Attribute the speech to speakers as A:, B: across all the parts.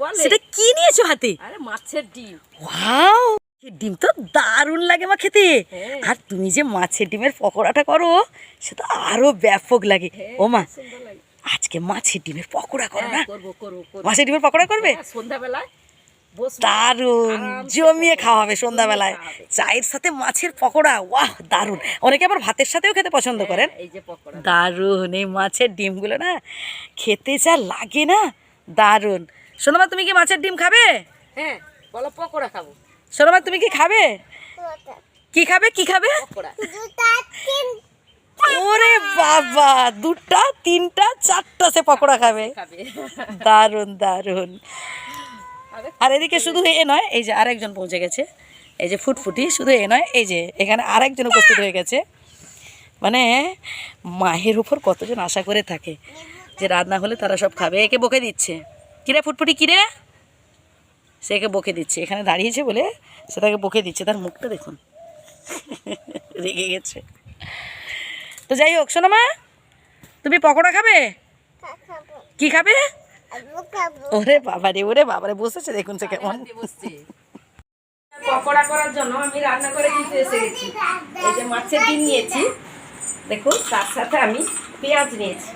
A: বলে
B: সেটা কি নিয়েছো হাতে?
A: আরে মাছের ডিম।
B: ওয়াও ডিম তো দারুণ লাগে মা খেতে।
A: হ্যাঁ।
B: আর তুমি যে মাছের ডিমের পকোড়াটা করো সেটা আরও ব্যাপক লাগে। ও মা আজকে মাছের ডিমের পকোড়া করো না?
A: হ্যাঁ,
B: মাছের ডিমের পকোড়া করবে?
A: হ্যাঁ, সন্ধ্যাবেলায়
B: দারুণ জমিয়ে খাওয়া হবে সন্ধ্যাবেলায়। চায়ের সাথে মাছের পকোড়া বাহ দারুণ। অনেকে আবার ভাতের সাথেও খেতে পছন্দ করেন।
A: হ্যাঁ,
B: দারুণ এই মাছের ডিমগুলো না খেতে যা লাগে না দারুণ। সোনামা তুমি কি মাছের ডিম খাবে?
A: হ্যাঁ বলো পকোড়া খাব।
B: সোনামা তুমি কি খাবে? কি খাবে? কি খাবে?
A: পকোড়া।
B: ওরে বাবা দুটা তিনটা চারটা সে পকোড়া খাবে।
A: খাবে।
B: দারুণ দারুণ।
A: আর
B: এদিকে শুধু এ নয় এই যে আরেকজন পৌঁছে গেছে। এই যে ফুটফুটি শুধু এ নয় এই যে এখানে আরেকজন উপস্থিত হয়ে গেছে। মানে মায়ের উপর কতজন আশা করে থাকে যে রান্না হলে তারা সব খাবে একে বকে দিচ্ছে। কিরে ফুটফুটি, কিরে? সে একে বকে দিচ্ছে, এখানে দাঁড়িয়েছে বলে সে তাকে বকে দিচ্ছে, তার মুখটা দেখুন। রেগে গেছে। তো যাই হোক, শোনো মা, তুমি পকোড়া খাবে? কি খাবে? ওরে বাবারে ওরে বাবারে, বসেছে দেখুন সে কেমন।
A: পকোড়া করার জন্য আমি রান্না করে দিতে এসে গেছি। এই যে মাছের ডিম নিয়েছি, দেখুন, তার সাথে আমি পেঁয়াজ নিয়েছি।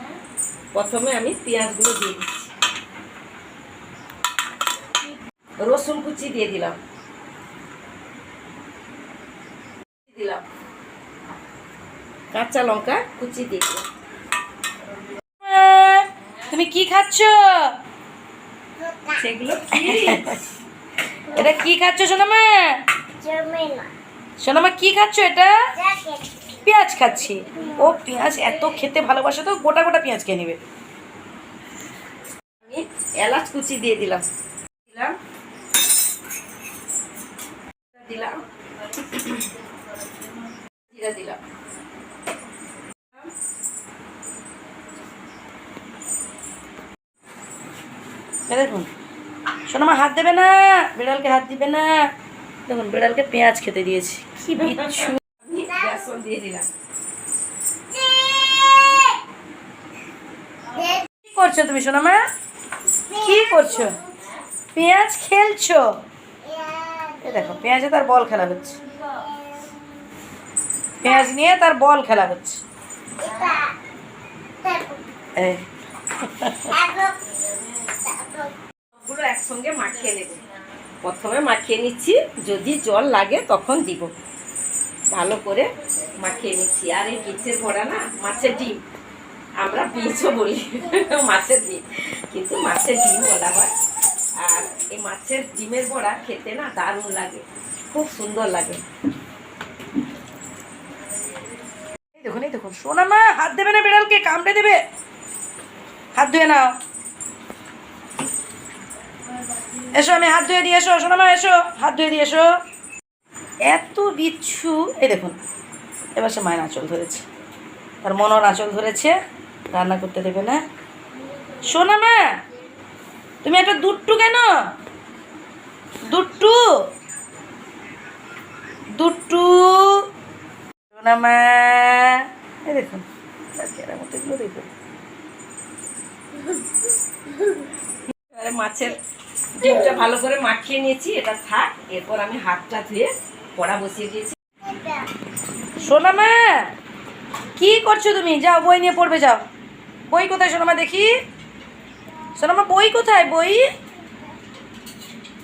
A: প্রথমে আমি পেঁয়াজগুলো দিয়ে দিচ্ছি। রসুন কুচি দিয়ে দিলাম। দিলাম। কাঁচা লঙ্কা কুচি দিয়ে দিলাম।
B: তুমি কি খাচ্ছ?
A: সেগুলো
B: এটা কি খাচ্ছ সোনামা? সোনামা কি খাচ্ছ এটা? পেঁয়াজ খাচ্ছি। ও পেঁয়াজ এত খেতে ভালোবাসে তো গোটা গোটা পেঁয়াজ খেয়ে নেবে।
A: আমি এলাচ কুচি দিয়ে দিলাম। দিলাম। দিলাম। জিরা দিলাম।
B: এ দেখুন সোনামা হাত দেবে না বিড়ালকে হাত দিবে না। দেখুন বিড়ালকে পেঁয়াজ খেতে দিয়েছি। কি বিচ্ছু
A: বেসন দিয়ে দিলাম।
B: কি করছ তুমি শোনো সোনামা? কি করছ? পেঁয়াজ খেলছো? দেখো, পেঁয়াজে তার বল খেলা হচ্ছে। পেঁয়াজ নিয়ে তার বল খেলা হচ্ছে। এই।
A: একসঙ্গে মাখিয়ে নেব। প্রথমে মাখিয়ে নিচ্ছি, যদি জল লাগে তখন দিব। ভালো করে মাখিয়ে নিচ্ছি। আর এই পিচের ভরা না, মাছের ডিম। আমরা পিচও বলি, মাছের ডিম। কিন্তু মাছের ডিম বলা হয়। আর এই মাছের ডিমের বড়া খেতে না দারুণ লাগে, খুব সুন্দর লাগে।
B: দেখুন, এই দেখুন সোনামা হাত দেবে না বিড়ালকে, কামড়ে দেবে। হাত ধুয়ে নাও। এসো, আমি হাত ধুয়ে দিয়ে এসো সোনামা এসো, হাত ধুয়ে দিয়ে এসো। এত বিচ্ছু, এই দেখুন, এবার সে মায়ের আঁচল ধরেছে। তার মনর আঁচল ধরেছে, রান্না করতে দেবে না। সোনা সোনামা তুমি একটা দুট্টু কেন? দুট্টু? দুট্টু? সোনামা দেখুন
A: মাছের ডিমটা ভালো করে মাখিয়ে নিয়েছি, এটা থাক, এরপর আমি হাতটা ধুয়ে কড়া বসিয়ে দিয়েছি।
B: সোনামা কি করছ তুমি? যাও, বই নিয়ে পড়বে, যাও। বই কোথায় সোনামা দেখি। সোনামা বই কোথায়? বই?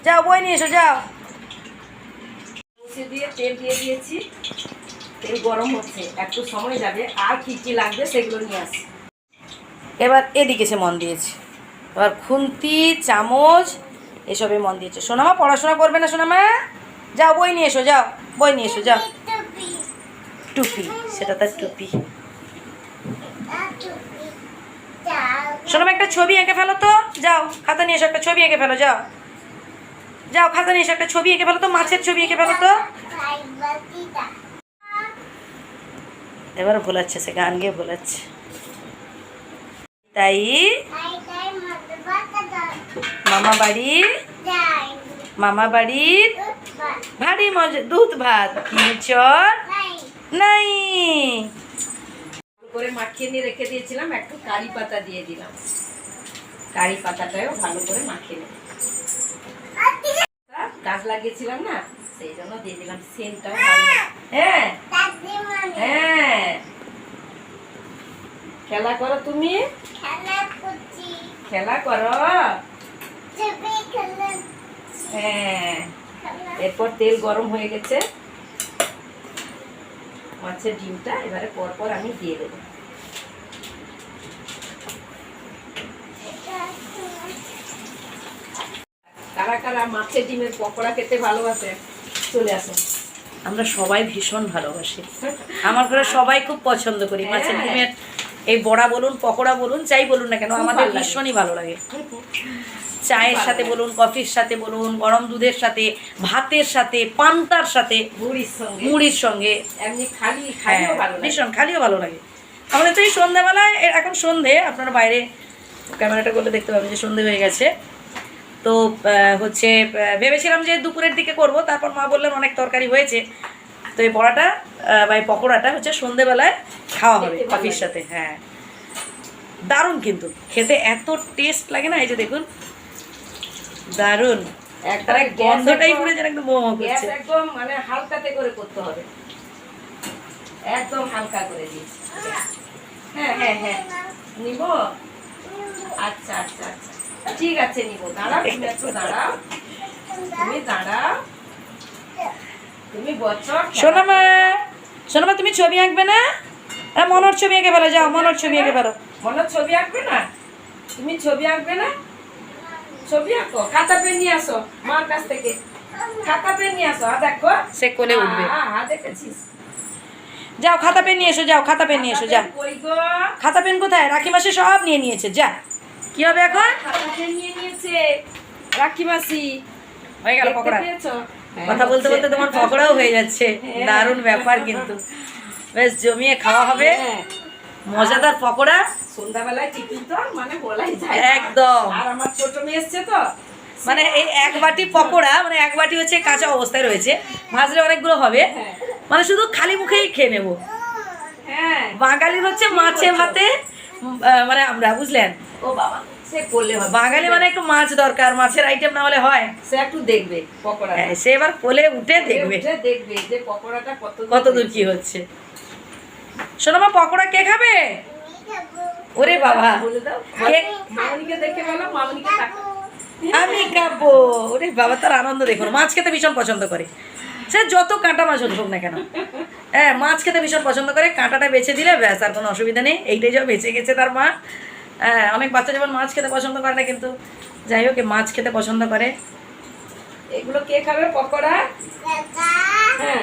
B: যাও বই নিয়ে এসো যাও।
A: বসিয়ে দিয়ে তেল দিয়ে দিয়েছি। তেল গরম হচ্ছে একটু সময় যাবে। আর কি কি লাগবে সেগুলো নিয়ে আসি।
B: এবার এদিকে সে মন দিয়েছে। এবার খুন্তি চামচ এসবে মন দিয়েছে। সোনামা পড়াশোনা করবে না সোনামা? যাও বই নিয়ে এসো যাও। বই নিয়ে এসো যাও। টুপি। সেটা তার টুপি। সোনামা একটা ছবি এঁকে ফেলো তো। যাও খাতা নিয়ে এসো একটা ছবি এঁকে ফেলো যাও। যাও খাতা নিয়ে এসো একটা ছবি এঁকে ফেলো তো মাছের ছবি এঁকে ফেলো তো। এবার ভোলাচ্ছে সে গান গিয়ে ভোলাচ্ছে। তাই? মামা বাড়ির মামা বাড়ির ভারী মজা দুধ ভাত। চর নাই।
A: করে মাখিয়ে নিয়ে রেখে দিয়েছিলাম একটু কারি পাতা দিয়ে দিলাম। কারি পাতাটাও ভালো করে মাখিয়ে নেব গাছ লাগিয়েছিলাম না সেই জন্য দিয়ে দিলাম। সেন্টটাও ভালো হ্যাঁ হ্যাঁ। খেলা করো তুমি? খেলা করো। হ্যাঁ। এরপর তেল গরম হয়ে গেছে। মাছের ডিমটা এবারে পরপর আমি দিয়ে দেবো। কারা কারা মাছের ডিমের পকোড়া খেতে ভালোবাসে চলে আসুন।
B: আমরা সবাই ভীষণ ভালোবাসি। আমার ঘরে সবাই খুব পছন্দ করি। মাছের
A: হ্যাঁ।
B: ডিমের এই বড়া বলুন পকোড়া বলুন যাই বলুন না কেন আমাদের ভীষণই ভালো লাগে। চায়ের সাথে বলুন কফির সাথে বলুন গরম দুধের সাথে ভাতের সাথে পান্তার সাথে
A: মুড়ির সঙ্গে।
B: হ্যাঁ
A: খালিও ভালো লাগে।
B: ভীষণ খালিও ভালো লাগে। আমাদের তো এই সন্ধ্যাবেলায় এখন সন্ধে আপনারা বাইরে ক্যামেরাটা করলে দেখতে পাবেন যে সন্ধে হয়ে গেছে। তো হচ্ছে ভেবেছিলাম যে দুপুরের দিকে করব তারপর মা বললেন অনেক তরকারি হয়েছে। তো এই বড়াটা বা এই পকোড়াটা হচ্ছে সন্ধেবেলায় খাওয়া হবে কফির সাথে হ্যাঁ। দারুণ কিন্তু খেতে এত টেস্ট লাগে না এই যে দেখুন দারুণ।
A: একবার
B: গন্ধটাই পুরো যেন একদম
A: গ্যাস
B: করছে।
A: একদম মানে হালকাতে করে করতে হবে। একদম হালকা করে দিয়েছি হ্যাঁ হ্যাঁ হ্যাঁ। নিব? আচ্ছা আচ্ছা আচ্ছা। ঠিক আছে নিব। দাঁড়াও তুমি একটু দাঁড়াও। তুমি দাঁড়াও। তুমি বছর
B: সোনামা সোনামা তুমি ছবি আঁকবে না? মনোর ছবি এঁকে ফেলো যাও মনোর ছবি এঁকে ফেলো।
A: মনে ছবি আঁকবে না? তুমি ছবি আঁকবে না? ছবি আঁকো খাতা পেন নিয়ে আসো মার কাছ থেকে। খাতা পেন নিয়ে আসো দেখো।
B: সে কোলে উঠবে।
A: হ্যাঁ হ্যাঁ দেখেছিস?
B: যাও খাতা পেন নিয়ে এসো যাও খাতা পেন নিয়ে এসো যা।
A: খাতা পেন
B: কোথায়? রাখি মাসে সব নিয়ে নিয়েছে যা। কি হবে এখন?
A: খাতা পেন নিয়ে নিয়েছে। রাখি মাসি।
B: হয়ে গেল পকোড়া। কথা বলতে বলতে তোমার পকোড়াও হয়ে যাচ্ছে।
A: হ্যাঁ।
B: দারুণ ব্যাপার কিন্তু। বেশ জমিয়ে খাওয়া হবে।
A: হ্যাঁ।
B: মজাদার পকোড়া?
A: সন্ধ্যাবেলায় টিফিন তো মানে বলাই যায়
B: একদম।
A: আর আমার ছোট মেয়ে এসছে তো।
B: মানে এই এক বাটি পকোড়া মানে এক বাটি হচ্ছে কাঁচা অবস্থায় রয়েছে। ভাজলে অনেকগুলো হবে।
A: হ্যাঁ।
B: মানে শুধু খালি মুখেই খেয়ে নেব।
A: হ্যাঁ।
B: বাঙালির হচ্ছে মাছে ভাতে মানে আমরা বুঝলেন?
A: ও বাবা সে করলে হবে।
B: বাঙালি মানে একটু মাছ দরকার মাছের আইটেম না হলে হয়।
A: সে একটু দেখবে পকোড়া
B: হ্যাঁ, সে এবার কোলে উঠে দেখবে।
A: দেখবে যে পকোড়াটা কত
B: কত দূর কি হচ্ছে। শোনো মা পকোড়া কে খাবে? ওরে বাবা। আমি খাব। ওরে বাবা তার আনন্দ দেখুন মাছ খেতে ভীষণ পছন্দ করে। সে যত কাঁটা মাছ হোক না কেন। হ্যাঁ মাছ খেতে ভীষণ পছন্দ করে। কাঁটাটা বেছে দিলে ব্যাস আর কোনো অসুবিধা নেই। এইটাই যা বেঁচে গেছে তার মা। হ্যাঁ অনেক বাচ্চা যেমন মাছ খেতে পছন্দ করে না কিন্তু যাই হোক মাছ খেতে পছন্দ করে।
A: এগুলো কে খাবে? পকোড়া? হ্যাঁ।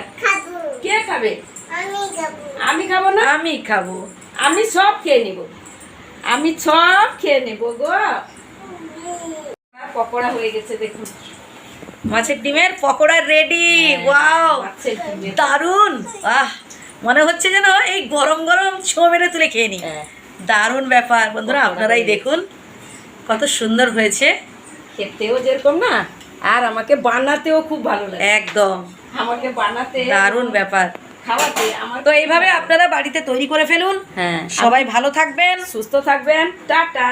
A: কে খাবে? আমি খাব না?
B: আমি খাব।
A: আমি সব খেয়ে নিব। আমি সব খেয়ে নেব গো। পকোড়া হয়ে গেছে দেখুন।
B: মাছের ডিমের পকোড়া রেডি ওয়াও দারুণ! আহ! মনে হচ্ছে যেন এই গরম গরম ছো মেরে তুলে খেয়ে নি।
A: হ্যাঁ,
B: দারুণ ব্যাপার। বন্ধুরা আপনারাই দেখুন কত সুন্দর হয়েছে।
A: খেতেও যেরকম না আর আমাকে বানাতেও খুব ভালো লাগে।
B: একদম।
A: আমাকে বানাতে
B: দারুণ ব্যাপার।
A: খাওয়াতে
B: তো এইভাবে আপনারা বাড়িতে তৈরি করে ফেলুন।
A: হ্যাঁ।
B: সবাই ভালো থাকবেন।
A: সুস্থ থাকবেন। টাটা।